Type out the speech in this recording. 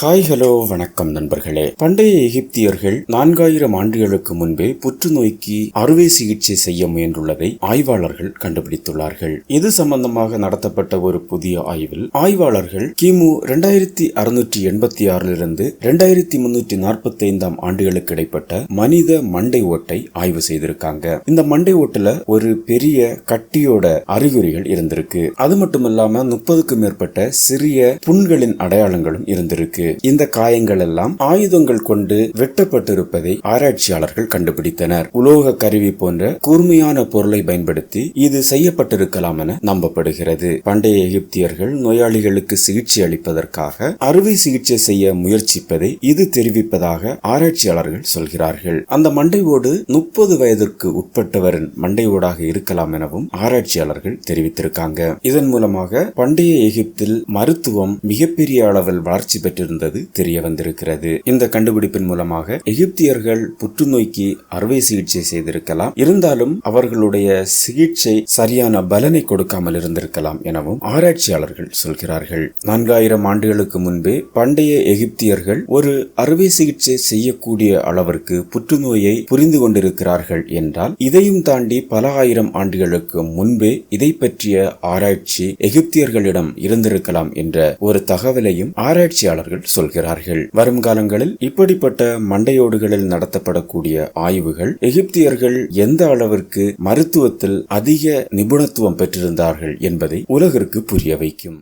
Hi hello வணக்கம் நண்பர்களே. பண்டைய எகிப்தியர்கள் நான்காயிரம் ஆண்டுகளுக்கு முன்பே புற்றுநோய்க்கு அறுவை சிகிச்சை செய்ய முயன்றுள்ளதை ஆய்வாளர்கள் கண்டுபிடித்துள்ளார்கள். இது சம்பந்தமாக நடத்தப்பட்ட ஒரு புதிய ஆய்வில் ஆய்வாளர்கள் கிமு இரண்டாயிரத்தி அறுநூற்றி எண்பத்தி ஆறிலிருந்து இரண்டாயிரத்தி முன்னூற்றி நாற்பத்தி ஐந்தாம் ஆண்டுகளுக்கு இடைப்பட்ட மனித மண்டை ஓட்டை ஆய்வு செய்திருக்காங்க. இந்த மண்டை ஓட்டுல ஒரு பெரிய கட்டியோட அறிகுறிகள் இருந்திருக்கு. அது மட்டுமில்லாம முப்பதுக்கும் மேற்பட்ட சிறிய புண்களின் அடையாளங்களும் இருந்திருக்கு. இந்த காயங்கள் எல்லாம் ஆயுதங்கள் கொண்டு வெட்டப்பட்டிருப்பதை ஆராய்ச்சியாளர்கள் கண்டுபிடித்தனர். உலோக கருவி போன்ற கூர்மையான பொருளை பயன்படுத்தி இது செய்யப்பட்டிருக்கலாம் என நம்பப்படுகிறது. பண்டைய எகிப்தியர்கள் நோயாளிகளுக்கு சிகிச்சை அளிப்பதற்காக அறுவை சிகிச்சை செய்ய முயற்சிப்பதை இது தெரிவிப்பதாக ஆராய்ச்சியாளர்கள் சொல்கிறார்கள். அந்த மண்டை ஓடு முப்பது வயதிற்கு உட்பட்டவரின் மண்டை ஓடாக இருக்கலாம் எனவும் ஆராய்ச்சியாளர்கள் தெரிவித்திருக்காங்க. இதன் மூலமாக பண்டைய எகிப்தில் மருத்துவம் மிகப்பெரிய அளவில் வளர்ச்சி பெற்றிருந்த இருந்தது தெரிய வந்திருக்கிறது. இந்த கண்டுபிடிப்பின் மூலமாக எகிப்தியர்கள் புற்றுநோய்க்கு அறுவை சிகிச்சை செய்திருக்கலாம். இருந்தாலும் அவர்களுடைய சிகிச்சை சரியான பலனை கொடுக்காமல் இருந்திருக்கலாம் எனவும் ஆராய்ச்சியாளர்கள் சொல்கிறார்கள். நான்காயிரம் ஆண்டுகளுக்கு முன்பே பண்டைய எகிப்தியர்கள் ஒரு அறுவை சிகிச்சை செய்யக்கூடிய அளவிற்கு புற்றுநோயை புரிந்து கொண்டிருக்கிறார்கள் என்றால் இதையும் தாண்டி பல ஆயிரம் ஆண்டுகளுக்கு முன்பே இதை பற்றிய ஆராய்ச்சி எகிப்தியர்களிடம் இருந்திருக்கலாம் என்ற ஒரு தகவலையும் ஆராய்ச்சியாளர்கள் சொல்கிறார்கள். வரும் காலங்களில் இப்படிப்பட்ட மண்டையோடுகளில் நடத்தப்படக்கூடிய ஆய்வுகள் எகிப்தியர்கள் எந்த அளவிற்கு மருத்துவத்தில் அதிக நிபுணத்துவம் பெற்றிருந்தார்கள் என்பதை உலகிற்கு புரிய வைக்கும்.